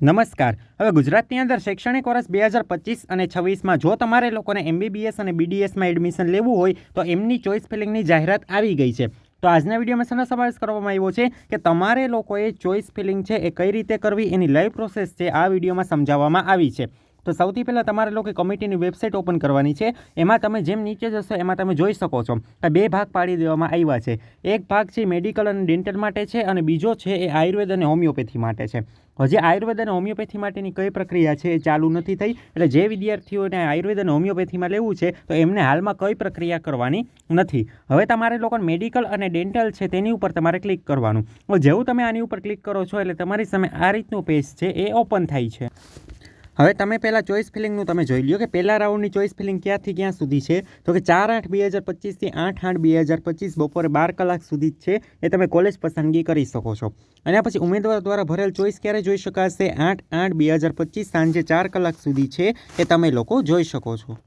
નમસ્કાર. હવે ગુજરાતની અંદર શૈક્ષણિક વર્ષ બે હજાર પચીસ અને છવ્વીસમાં જો તમારે લોકોને એમબીબીએસ અને બીડીએસમાં એડમિશન લેવું હોય, તો એમની ચોઇસ ફિલિંગની જાહેરાત આવી ગઈ છે. તો આજના વિડીયોમાં શેનો સમાવેશ કરવામાં આવ્યો છે કે તમારે લોકોએ ચોઇસ ફિલિંગ છે એ કઈ રીતે કરવી, એની લાઈવ પ્રોસેસ છે, આ વિડીયોમાં સમજાવવામાં આવી છે. તો સૌથી પહેલાં તમારે લોકો કમિટીની વેબસાઇટ ઓપન કરવાની છે. એમાં તમે જેમ નીચે જશો, એમાં તમે જોઈ શકો છો કે બે ભાગ પાડી દેવામાં આવ્યા છે. એક ભાગ છે મેડિકલ અને ડેન્ટલ માટે છે અને બીજો છે એ આયુર્વેદ અને હોમિયોપેથી માટે છે. હજી આયુર્વેદ અને હોમિયોપેથી માટેની કઈ પ્રક્રિયા છે એ ચાલુ નથી થઈ. એટલે જે વિદ્યાર્થીઓને આયુર્વેદ અને હોમિયોપેથીમાં લેવું છે, તો એમને હાલમાં કઈ પ્રક્રિયા કરવાની નથી. હવે તમારે લોકોને મેડિકલ અને ડેન્ટલ છે તેની ઉપર તમારે ક્લિક કરવાનું. જેવું તમે આની ઉપર ક્લિક કરો છો, એટલે તમારી સામે આ રીતનું પેજ છે એ ઓપન થાય છે. હવે તમે પહેલાં ચોઈસ ફિલિંગનું તમે જોઈ લ્યો કે પહેલા રાઉન્ડની ચોઈસ ફિલિંગ ક્યાંથી ક્યાં સુધી છે? તો કે ચાર આઠ બે હજાર પચીસથી આઠ આઠ બે હજાર પચીસ બપોરે બાર કલાક સુધી જ છે એ તમે કોલેજ પસંદગી કરી શકો છો. અને પછી ઉમેદવાર દ્વારા ભરેલ ચોઈસ ક્યારે જોઈ શકાશે? આઠ આઠ બે હજાર પચીસ સાંજે ચાર કલાક સુધી છે એ તમે લોકો જોઈ શકો છો.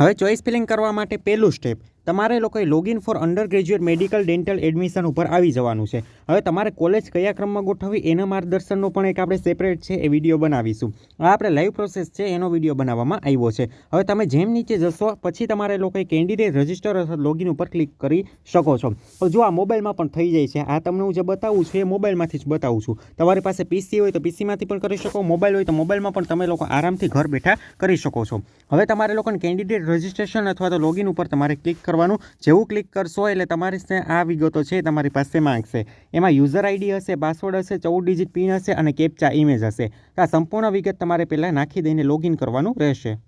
હવે ચોઇસ ફિલિંગ કરવા માટે પહેલું સ્ટેપ તમારે લોકોએ login for undergraduate medical dental admission ઉપર આવી જવાનું છે. હવે તમારે કોલેજ કયા ક્રમમાં ગોઠવવી એના માર્ગદર્શનનો પણ એક આપણે સેપરેટ છે એ વીડિયો બનાવીશું. આ આપણે લાઈવ પ્રોસેસ છે એનો વીડિયો બનાવવામાં આવ્યો છે. હવે તમે જેમ નીચે જશો, પછી તમારે લોકોએ કેન્ડિડેટ રજિસ્ટર અથવા લોગિન ઉપર ક્લિક કરી શકો છો. જો આ મોબાઈલમાં પણ થઈ જાય છે, આ તમને હું જે બતાવું છું એ મોબાઈલમાંથી જ બતાવું છું. તમારી પાસે પીસી હોય તો પીસીમાંથી પણ કરી શકો, મોબાઈલ હોય તો મોબાઈલમાં પણ તમે લોકો આરામથી ઘર બેઠા કરી શકો છો. હવે તમારે લોકોને કેન્ડિડેટ રજિસ્ટ્રેશન અથવા તો લોગિન ઉપર તમારે ક્લિક કરવાનું. જેવું ક્લિક કરશો એટલે તમારી આ વિગતો છે તમારી પાસે માંગશે. એમાં યુઝર આઈડી હશે પાસવર્ડ હશે, ચૌદ ડિજિટ પિન હશે અને કેપ્ચા ઇમેજ હશે. આ સંપૂર્ણ વિગત તમારે પહેલાં નાખી દઈને લોગિન કરવાનું રહેશે.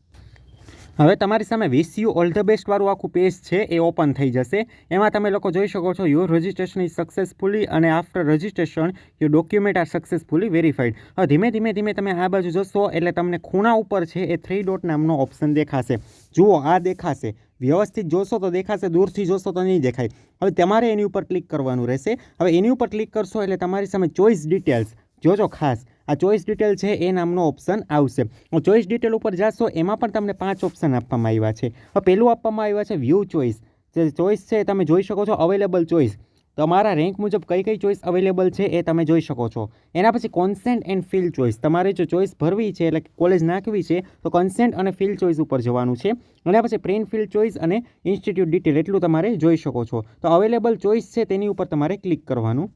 હવે તમારી સામે wish you all the best વાળું આખું પેજ છે, એ ઓપન થઈ જશે. એમાં તમે લોકો જોઈ શકો છો યોર રજિસ્ટ્રેશન ઇઝ સક્સેસફુલી અને after registration your document are successfully verified હવે ધીમે ધીમે ધીમે તમે આ બાજુ જશો, એટલે તમને ખૂણા ઉપર છે, એ થ્રી ડોટ નામનો ઓપ્શન દેખાશે. જુઓ, આ દેખાશે. વ્યવસ્થિત જોશો તો દેખાશે, દૂરથી જોશો તો નહીં દેખાય. હવે તમારે એની ઉપર ક્લિક કરવાનું રહેશે. હવે એની ઉપર ક્લિક કરશો એટલે તમારી સામે ચોઈસ ડિટેલ્સ જોજો ખાસ. આ ચોઈસ ડિટેલ છે એ નામનો ઓપ્શન આવશે. ચોઈસ ડિટેલ ઉપર જશો, એમાં પણ તમને પાંચ ઓપ્શન આપવામાં આવ્યા છે. પહેલું આપવામાં આવ્યા છે વ્યૂ ચોઈસ. જે ચોઈસ છે તમે જોઈ શકો છો, અવેલેબલ ચોઈસ. તમારા રેન્ક મુજબ કઈ કઈ ચોઈસ અવેલેબલ છે એ તમે જોઈ શકો છો. એના પછી કોન્સેન્ટ એન્ડ ફિલ ચોઈસ. તમારે જો ચોઈસ ભરવી છે એટલે કોલેજ નાખવી છે, તો કન્સેન્ટ અને ફિલ ચોઈસ ઉપર જવાનું છે. અને પછી પ્રિન્ટ ફિલ ચોઈસ અને ઇન્સ્ટિટ્યૂટ ડિટેલ એટલું તમારે જોઈ શકો છો. તો અવેલેબલ ચોઈસ છે તેની ઉપર તમારે ક્લિક કરવાનું.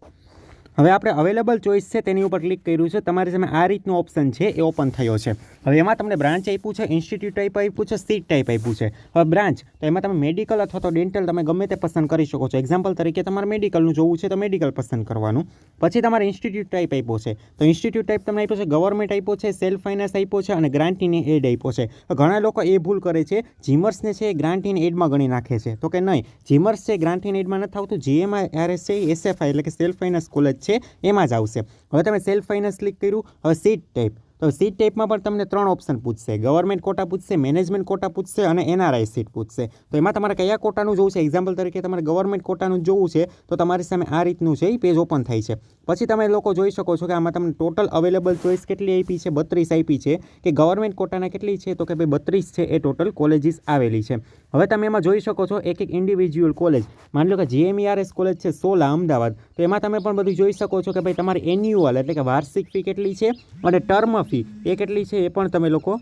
હવે આપણે અવેલેબલ ચોઈસ છે તેની ઉપર ક્લિક કર્યું છે. તમારી સામે આ રીતનો ઓપ્શન છે, એ ઓપન થયો છે. હવે એમાં તમને બ્રાન્ચ આપ્યું છે ઇન્સ્ટિટ્યૂટ ટાઈપ આપ્યું છે સીટ ટાઈપ આપ્યું છે. હવે બ્રાન્ચ તો એમાં તમે મેડિકલ અથવા તો ડેન્ટલ તમે ગમે તે પસંદ કરી શકો છો. એક્ઝામ્પલ તરીકે તમારે મેડિકલનું જોવું છે, તો મેડિકલ પસંદ કરવાનું. પછી તમારે ઇન્સ્ટિટ્યૂટ ટાઈપ આપ્યો છે. તો ઇન્સ્ટિટ્યૂટ ટાઈપ તમને આપ્યો છે ગવર્મેન્ટ આપ્યો છે સેલ્ફ ફાઇનાન્સ આપ્યો છે અને ગ્રાન્ટીને એડ આપ્યો છે. ઘણા લોકો એ ભૂલ કરે છે જીમર્સને છે એ ગ્રાન્ટીની એડમાં ગણી નાખે છે. તો કે નહીં જીમર્સ છે ઇન એડમાં નથી આવતું જીએમઆઈ આરએસ છે એસએફઆઈ એટલે કે સેલ્ફ ફાઇનાન્સ કોલેજ છે એમાં જ આવશે. હવે તમે સેલ્ફ ફાઇનાન્સ ક્લિક કર્યું હવે સીટ ટાઈપ તો સીટ ટાઈપમાં પણ તમને ત્રણ ઓપ્શન પૂછશે. ગવર્મેન્ટ કોટા પૂછશે મેનેજમેન્ટ કોટા પૂછશે અને એનઆરઆઈ સીટ પૂછશે. તો એમાં તમારે કયા કોટાનું જોવું છે? એક્ઝામ્પલ તરીકે તમારે ગવર્મેન્ટ કોટાનું જોવું છે, તો તમારી સામે આ રીતનું છે એ પેજ ઓપન થાય છે. પછી તમે લોકો જોઈ શકો છો કે આમાં તમને ટોટલ અવેલેબલ ચોઈસ કેટલી આપી છે? બત્રીસ આપી છે. કે ગવર્મેન્ટ કોટાના કેટલી છે? તો કે ભાઈ બત્રીસ છે, એ ટોટલ કોલેજીસ આવેલી છે. હવે તમે એમાં જોઈ શકો છો એક એક ઇન્ડિવિજ્યુઅલ કોલેજ માની લો કે જીએમઈઆરએસ કોલેજ છે સોલા, અમદાવાદ. તો એમાં તમે પણ બધું જોઈ શકો છો કે ભાઈ તમારી એન્યુઅલ એટલે કે વાર્ષિક ફી કેટલી છે? અને ટર્મ ફી એ કેટલી છે એ પણ તમે લોકો?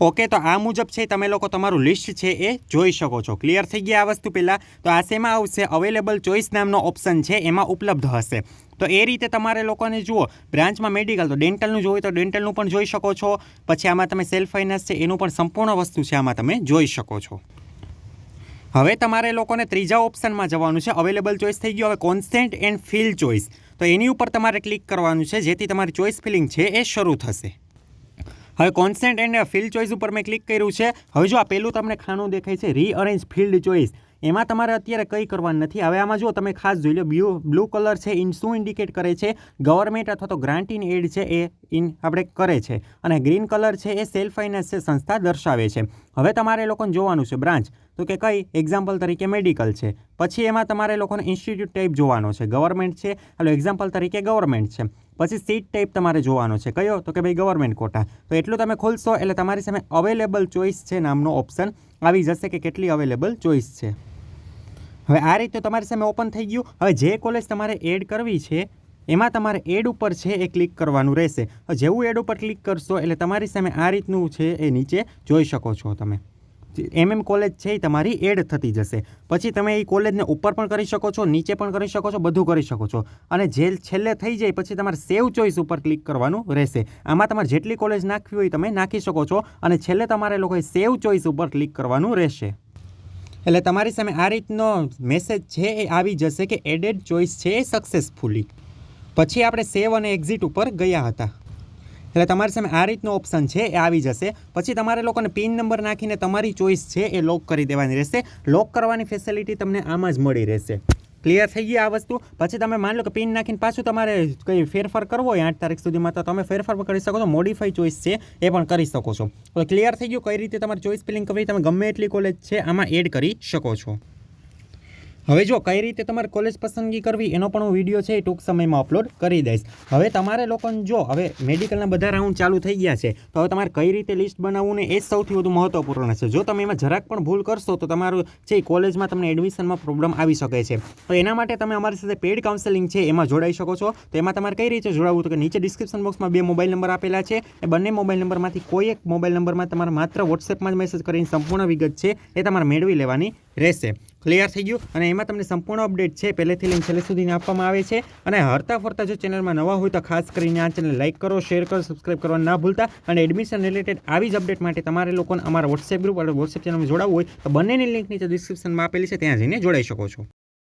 ઓકે, તો આ મુજબ છે, તમે લોકો તમારું લિસ્ટ છે એ જોઈ શકો છો. ક્લિયર થઈ ગયા આ વસ્તુ પહેલાં? તો આ શેમાં આવશે? અવેલેબલ ચોઈસ નામનો ઓપ્શન છે, એમાં ઉપલબ્ધ હશે. તો એ રીતે તમારે લોકોને જુઓ, બ્રાન્ચમાં મેડિકલ તો ડેન્ટલનું જોવું તો ડેન્ટલનું પણ જોઈ શકો છો. પછી આમાં તમે સેલ્ફ ફાઇનાન્સ છે, એનું પણ સંપૂર્ણ વસ્તુ છે, આમાં તમે જોઈ શકો છો. હવે તમારે લોકોને ત્રીજા ઓપ્શનમાં જવાનું છે. અવેલેબલ ચોઈસ થઈ ગયું. હવે કોન્સેન્ટ એન્ડ ફિલ ચોઈસ તો એની ઉપર તમારે ક્લિક કરવાનું છે. જેથી તમારી ચોઈસ ફિલિંગ છે એ શરૂ થશે. હવે કોન્સ્ટન્ટ એન્ડ ફિલ્ડ ચોઈસ ઉપર મેં ક્લિક કર્યું છે. હવે જો આ પહેલું તમને ખાનું દેખાય છે રીઅરેન્જ ફિલ્ડ ચોઈસ એમાં તમારે અત્યારે કંઈ કરવાનું નથી. હવે આમાં જો તમે ખાસ જોઈ લો બ્લુ બ્લુ કલર છે, ઇન શું ઇન્ડિકેટ કરે છે? ગવર્મેન્ટ અથવા તો ગ્રાન્ટ ઇન એડ છે, એ ઇન આપણે કરે છે. અને ગ્રીન કલર છે, એ સેલ્ફ ફાઇનાન્સ છે સંસ્થા દર્શાવે છે. હવે તમારે લોકોને જોવાનું છે, બ્રાન્ચ. તો કે કઈ? એક્ઝામ્પલ તરીકે મેડિકલ છે. પછી એમાં તમારે લોકોને ઇન્સ્ટિટ્યૂટ ટાઈપ જોવાનો છે. ગવર્મેન્ટ છે. હાલો, એક્ઝામ્પલ તરીકે ગવર્મેન્ટ છે. પછી સીટ ટાઈપ તમારે જોવાનો છે. કયો? તો કે ભાઈ ગવર્મેન્ટ કોટા. તો એટલું તમે ખોલશો, એટલે તમારી સામે અવેલેબલ ચોઈસ છે નામનો ઓપ્શન આવી જશે કે કેટલી અવેલેબલ ચોઈસ છે. હવે આ રીતે તમારી સામે ઓપન થઈ ગયું. હવે જે કોલેજ તમારે એડ કરવી છે, એમાં તમારે એડ ઉપર છે એ ક્લિક કરવાનું રહેશે. જેવું એડ ઉપર ક્લિક કરશો એટલે તમારી સામે આ રીતનું છે એ નીચે જોઈ શકો છો તમે. એમએમ કોલેજ છે એ તમારી એડ થતી જશે. પછી તમે એ કોલેજને ઉપર પણ કરી શકો છો, નીચે પણ કરી શકો છો, બધું કરી શકો છો. અને જે છેલ્લે થઈ જાય પછી તમારે સેવ ચોઈસ ઉપર ક્લિક કરવાનું રહેશે. આમાં તમારે જેટલી કોલેજ નાખવી હોય તમે નાખી શકો છો અને છેલ્લે તમારે લોકોએ સેવ ચોઈસ ઉપર ક્લિક કરવાનું રહેશે. એટલે તમારી સામે આ રીતનો મેસેજ છે એ આવી જશે કે એડેડ ચોઈસ છે એ સક્સેસફુલી પછી આપણે સેવ અને એક્ઝિટ ઉપર ગયા હતા. એટલે તમારી સામે આ રીતનો ઓપ્શન છે એ આવી જશે. પછી તમારે લોકોને પિન નંબર નાખીને તમારી ચોઈસ છે એ લોક કરી દેવાની રહેશે. લોક કરવાની ફેસિલિટી તમને આમાં જ મળી રહેશે. ક્લિયર થઈ ગઈ આ વસ્તુ. પછી તમે માની લો કે પિન નાખીને પાછું તમારે કંઈ ફેરફાર કરવો હોય આઠ તારીખ સુધીમાં, તો તમે ફેરફાર કરી શકો છો. મોડિફાઈ ચોઈસ છે એ પણ કરી શકો છો. તો ક્લિયર થઈ ગયું. કઈ રીતે તમારી ચોઈસ ફિલિંગ કરવી તમે ગમે એટલી કોલેજ છે, આમાં એડ કરી શકો છો. હવે જો કઈ રીતે તમારે કોલેજ પસંદગી કરવી, એનો પણ હું વીડિયો છે એ ટૂંક સમયમાં અપલોડ કરી દઈશ. હવે તમારે લોકોને જો, હવે મેડિકલના બધા રાઉન્ડ ચાલુ થઈ ગયા છે, તો હવે તમારે કઈ રીતે લિસ્ટ બનાવવું ને એ જ સૌથી વધુ મહત્વપૂર્ણ છે. જો તમે એમાં જરાક પણ ભૂલ કરશો, તો તમારું છે કોલેજમાં તમને એડમિશનમાં પ્રોબ્લેમ આવી શકે છે. તો એના માટે તમે અમારી સાથે પેડ કાઉન્સેલિંગ છે એમાં જોડાઈ શકો છો. તો એમાં તમારે કઈ રીતે જોડાવવું તો કે નીચે ડિસ્ક્રિપ્શન બોક્સમાં બે મોબાઈલ નંબર આપેલા છે એ બંને મોબાઈલ નંબરમાંથી કોઈ એક મોબાઈલ નંબરમાં તમારે માત્ર વોટ્સએપમાં જ મેસેજ કરીને સંપૂર્ણ વિગત છે, એ તમારે મેળવી લેવાની રહેશે. ક્લિયર થઈ ગયું. અને એમાં તમને સંપૂર્ણ અપડેટ છે. પહેલેથી લઈને છેલ્લે સુધીને આપવામાં આવે છે. અને હરતા ફરતા જો ચેનલમાં નવા હોય તો ખાસ કરીને આ ચેનલ લાઇક કરો શેર કરો સબસ્ક્રાઇબ કરવા ના ભૂલતા. અને એડમિશન રિલેટેડ આવી જ અપડેટ માટે તમારે લોકોને અમારા વોટ્સએપ ગ્રુપ અને વોટ્સએપ ચેનલમાં જોડાવવું હોય તો બંનેની લિંક નીચે ડિસ્ક્રિપ્શનમાં આપેલી છે. ત્યાં જઈને જોડાઈ શકો છો.